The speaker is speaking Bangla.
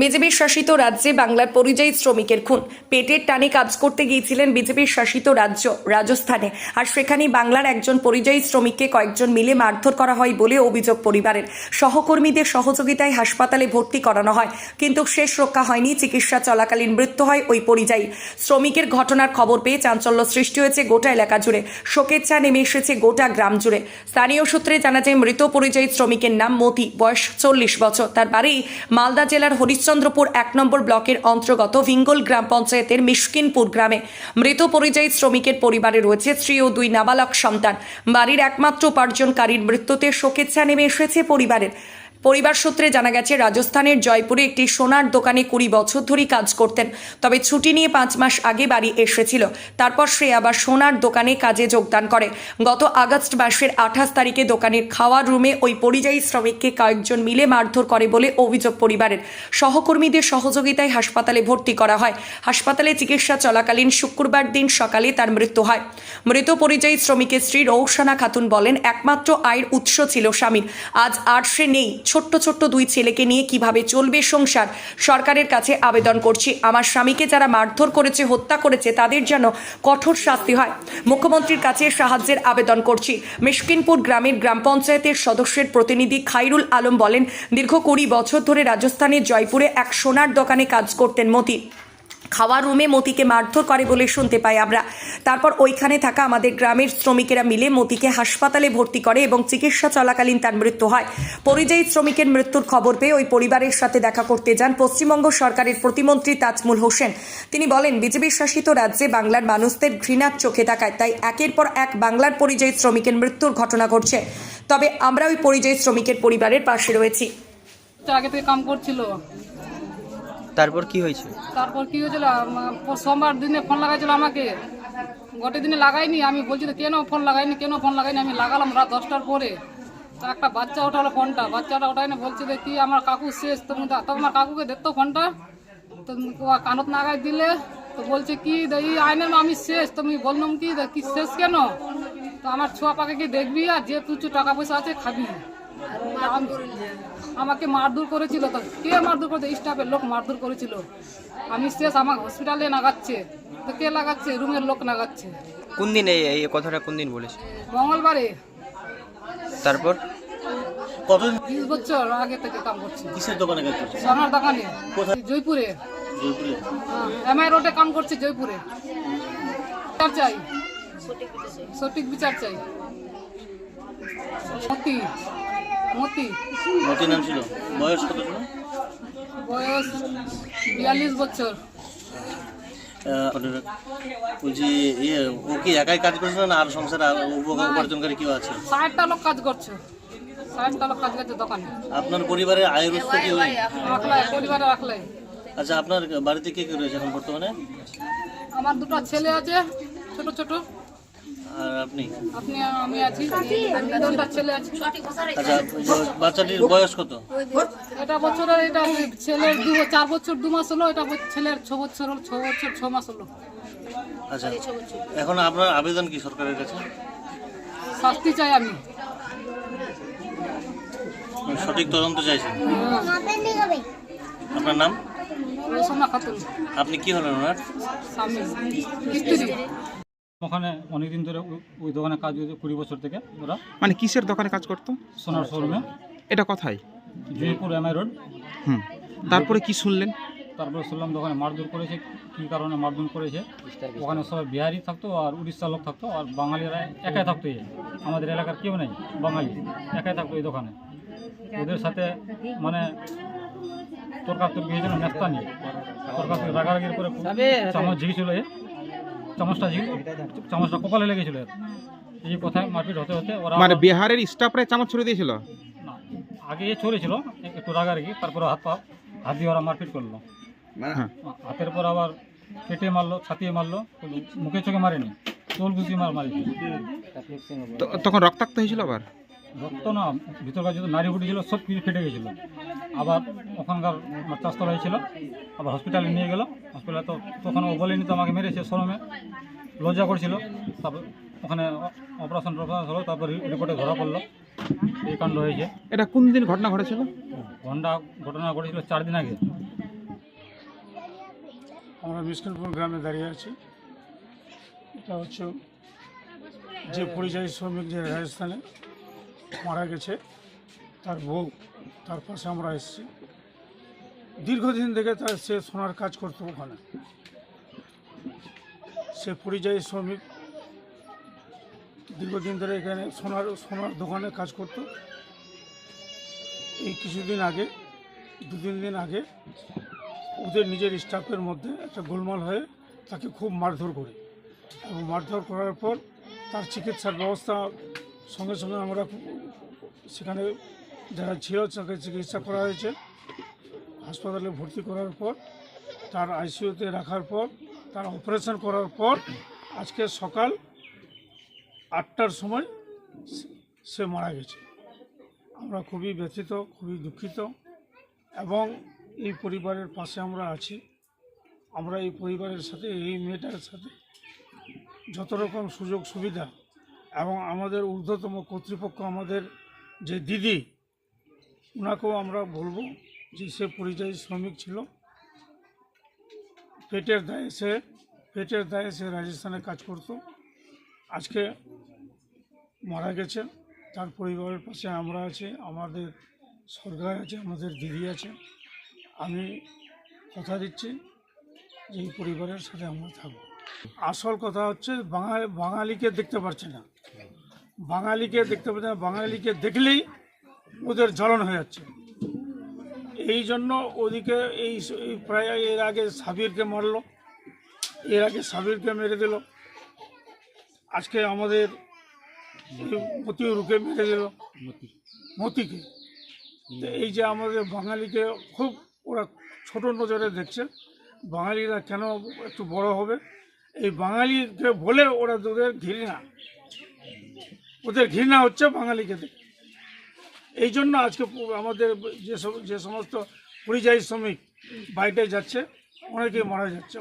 বিজেপির শাসিত রাজ্যে বাংলার পরিযায়ী শ্রমিকের খুন। পেটের টানে কাজ করতে গিয়েছিলেন বিজেপির শাসিত রাজ্য, রাজস্থানে। আর সেখানেই বাংলার একজন পরিযায়ী শ্রমিককে কয়েকজন মিলে মারধর করা হয় বলে অভিযোগ পরিবারের। সহকর্মীদের সহযোগিতায় হাসপাতালে ভর্তি করানো হয়, কিন্তু শেষ রক্ষা হয়নি, চিকিৎসা চলাকালীন মৃত্যু হয় ওই পরিযায়ী। শ্রমিকের ঘটনার খবর পেয়ে চাঞ্চল্য সৃষ্টি হয়েছে গোটা এলাকা জুড়ে। শোকের চা নেমে এসেছে গোটা গ্রাম জুড়ে। স্থানীয় সূত্রে জানা যায়, মৃত পরিযায়ী শ্রমিকের নাম মতি, বয়স চল্লিশ বছর। তার বাড়ি মালদা জেলার হরিশ্চন্দ্রপুর এক নম্বর ব্লকের অন্তর্গত ভিঙ্গল গ্রাম পঞ্চায়েতের মিশকিনপুর গ্রামে মৃত পরিযায়ী শ্রমিকের পরিবারে রয়েছে স্ত্রী ও দুই নাবালক সন্তান। বাড়ির একমাত্র উপার্জনকারীর মৃত্যুতে শোকেচ্ছা নেমে এসেছে পরিবারের। পরিবার সূত্রে জানা গেছে, রাজস্থানের জয়পুরে একটি সোনার দোকানে কুড়ি বছর ধরেই কাজ করতেন। তবে ছুটি নিয়ে পাঁচ মাস আগে বাড়ি এসেছিল। তারপর সে আবার সোনার দোকানে কাজে যোগদান করে। গত আগস্ট মাসের আঠাশ তারিখে দোকানের খাওয়ার রুমে ওই পরিযায়ী শ্রমিককে কয়েকজন মিলে মারধর করে বলে অভিযোগ পরিবারের। সহকর্মীদের সহযোগিতায় হাসপাতালে ভর্তি করা হয়। হাসপাতালে চিকিৎসা চলাকালীন শুক্রবার দিন সকালে তার মৃত্যু হয়। মৃত পরিযায়ী শ্রমিকের স্ত্রী রৌশানা খাতুন বলেন, একমাত্র আয়ের উৎস ছিল স্বামীর। আজ আর সে নেই ছোট্ট ছোট্ট দুই ছেলেকে নিয়ে কীভাবে চলবে সংসার? সরকারের কাছে আবেদন করছি। আমার স্বামীকে যারা মারধর করেছে, হত্যা করেছে, তাদের যেন কঠোর শাস্তি হয়। মুখ্যমন্ত্রীর কাছে সাহায্যের আবেদন করছি। মিশকিনপুর গ্রামের গ্রাম পঞ্চায়েতের সদস্যের প্রতিনিধি খাইরুল আলম বলেন, দীর্ঘ কুড়ি বছর ধরে রাজস্থানের জয়পুরে এক সোনার দোকানে কাজ করতেন মতি। খাওয়ার রুমে মতিকে মারধর করে বলে শুনতে পাই আমরা। তারপর ওইখানে থাকা আমাদের গ্রামের শ্রমিকেরা মিলে মতিকে হাসপাতালে ভর্তি করে এবং চিকিৎসা চলাকালীন তার মৃত্যু হয়। পরিযায়ী শ্রমিকের মৃত্যুর খবর পেয়ে ওই পরিবারের সাথে দেখা করতে যান পশ্চিমবঙ্গ সরকারের প্রতিমন্ত্রী তাজমুল হোসেন। তিনি বলেন বিজেপি শাসিত রাজ্যে বাংলার মানুষদের ঘৃণার চোখে তাকায়, তাই একের পর এক বাংলার পরিযায়ী শ্রমিকের মৃত্যুর ঘটনা ঘটছে। তবে আমরা ওই পরিযায়ী শ্রমিকের পরিবারের পাশে রয়েছি। আগে থেকে কাম করছিল? তারপর কি হয়েছে? তারপর কি হয়েছিল? সোমবার দিনে ফোন লাগাইছিল আমাকে। গোটে দিনে লাগাইনি আমি বলছি তো কেন ফোন লাগাইনি কেন ফোন লাগাইনি? আমি লাগালাম রাত দশটার পরে। তো একটা বাচ্চা ওঠালো ফোনটা। বাচ্চাটা ওঠাই না বলছে যে কি আমার কাকু শেষ? তো আমার কাকুকে দেখতো ফোনটা। তো কানত নাগাই দিলে। তো বলছে কি এই আইনের আমি শেষ। তুমি বললাম কি কি শেষ কেন? তো আমার ছোয়া পাকে কি দেখবি আর যে তুই টাকা পয়সা আছে খাবি। আমাকে মারধর করেছিল তো। কে মারধর করেছে? স্টাফের লোক মারধর করেছিল। আমি শেষ আমার হসপিটালে লাগাচ্ছে তো কে লাগাচ্ছে? রুমের লোক লাগাচ্ছে কোন দিন এই এই কথাটা কোন দিন বলেছে? মঙ্গলবারে। তারপর? কতদিন? বিশ বছর আগে থেকে কাম করছি। কিসের দোকানে কাজ করছে? সোনার দোকানে। কোথায়? জয়পুরে। জয়পুরে। এমআই রোডে কাম করছে জয়পুরে। বিচার চাই। সঠিক বিচার চাই। মতি মতি। মতি নাম ছিল। বয়স কত ছিল? বয়স বিয়াল্লিশ বছর। বলছি ইয়ে ও কি একাই কাজ করছিল না আর সংসারে উপার্জনকারী কেউ আছে? ষাটটা লোক কাজ করছে। ষাটটা লোক কাজ করছে দোকানে। আপনার পরিবারের আয়ের উৎস কি রাখলাই পরিবারে রাখলাই। আচ্ছা আপনার বাড়িতে কে কে রয়েছে এখন বর্তমানে? আমার দুটো ছেলে আছে ছোট ছোট। আর আপনি? আপনি আমি আছি। দুটা ছেলে আছে। আচ্ছা বাচ্চাটির বয়স কত? এটা বছরের এটা ছেলের দু চার বছর দু মাস হলো এটা ছেলের ছ বছর হলো ছ বছর ছ মাস হলো। আচ্ছা এখন আপনার আবেদন কি সরকারের কাছে? শাস্তি চাই আমি। সঠিক তদন্ত চাইছেন। আপনার নাম? আপনি কি হলেন ওনার? স্বামী। ওখানে অনেকদিন ধরে ওই- দোকানে কাজ করছে কুড়ি বছর থেকে ওরা। মানে কিসের দোকানে কাজ করতো? সোনার শোরুমে। এটা কোথায়? Jaipur MI road. হুম। তারপরে কি শুনলেন? তারপরে শুনলাম দোকানে মারধর করেছে কী কারণে মারধর করেছে? ওখানে সবাই বিহারি থাকতো আর উড়িষ্যার লোক থাকতো আর বাঙালিরা একাই থাকতো আমাদের এলাকার কেউ নেই বাঙালি একাই থাকতো এই দোকানে। ওদের সাথে মানে তর্কাতর্কি হয়েছিল মেস্তা নিয়ে তর্কাতর্কি রাগারাগির করে চামচ ঝিঁকেছিল চামচটা ছিল চামচটা কপালে লেগেছিল। এই কথায় মারপিট হতে হতে ওরা মানে বিহারের স্টাফরা চামচ ছুড়ে দিয়েছিল? না, আগে এ চলেছিল একটু রাগারাগি তারপরে হাত পা হাত দিয়ে ওরা মারপিট করল। হ্যাঁ। হাতের পর আবার পেটে মারলো ছাতিয়ে মারলো মুখে চোখে মারেনি চোল ঘুষি মার মারিছে। তো- তখন রক্তাক্ত হয়েছিল আবার? রক্ত না ভিতরকার যত নারী বুটি ছিল সব কিছু ফেটে গেছিল। আবার ওখানকার চাষতলা হয়েছিল আবার হসপিটালে নিয়ে গেল। হসপিটালে তো তখন ও বলেনি তো আমাকে মেরেছে শরমে। লজ্জা করছিল। তারপর ওখানে অপারেশন টপারেশন হলো তারপর রিপোর্টে ধরা পড়ল। এই কাণ্ড হয়েছে। এটা কোন দিন ঘটনা ঘটেছিল? ঘণ্টা ঘটনা ঘটেছিল চার দিন আগে। আমরা মিসকিনপুর গ্রামে দাঁড়িয়ে আছি। এটা হচ্ছে যে পরিযায়ী শ্রমিক যে রাজস্থানে মারা গেছে, তার বউ, তার পাশে আমরা এসেছি। দীর্ঘদিন থেকে তার সে সোনার কাজ করতো ওখানে। সে পরিযায়ী শ্রমিক। দীর্ঘদিন ধরে এখানে সোনার সোনার দোকানে কাজ করতো। এই কিছুদিন আগে দু তিন দিন আগে, ওদের নিজের স্টাফের মধ্যে একটা গোলমাল হয়ে তাকে খুব মারধর করে। এবং মারধর করার পর তার চিকিৎসার ব্যবস্থা সঙ্গে সঙ্গে আমরা সেখানে যারা ছিল, তাকে চিকিৎসা করা হয়েছে। হাসপাতালে ভর্তি করার পর, তার আইসিইউতে রাখার পর, তার অপারেশন করার পর, আজকে সকাল আটটার সময় সে মারা গেছে। আমরা খুবই ব্যথিত, খুবই দুঃখিত এবং এই পরিবারের পাশে আমরা আছি। আমরা এই পরিবারের সাথে, এই মেয়েটার সাথে যত রকম সুযোগ সুবিধা এবং আমাদের ঊর্ধ্বতম কর্তৃপক্ষ আমাদের যে দিদি ওনাকেও আমরা বলব যে সে পরিযায়ী শ্রমিক ছিল। পেটের দায়ে সে, পেটের দায়ে সে রাজস্থানে কাজ করতো। আজকে মারা গেছে, তার পরিবারের পাশে আমরা আছি, আমাদের সরকার আছে, আমাদের দিদি আছে। আমি কথা দিচ্ছি যে এই পরিবারের সাথে আমরা থাকব। আসল কথা হচ্ছে বাঙালি বাঙালিকে দেখতে পারছে না। বাঙালিকে দেখতে পাচ্ছে না বাঙালিকে দেখলেই ওদের জ্বলন হয়ে যাচ্ছে। এই জন্য ওদিকে এই প্রায় এর আগে সাবিরকে মারলো এর আগে সাবিরকে মেরে দিল। আজকে আমাদের মতিউরকে মেরে দিল। মতিকে। এই যে আমাদের বাঙালিকে খুব ওরা ছোট নজরে দেখছে বাঙালিরা কেন একটু বড় হবে? এই বাঙালিকে বলে ওরা ওদের ঘৃণা ওদের ঘৃণা হচ্ছে বাঙালিকে দেখে এই জন্য আজকে আমাদের যে যে সমস্ত পরিযায়ী শ্রমিক বাইরে যাচ্ছে, অনেকেই মারা যাচ্ছে।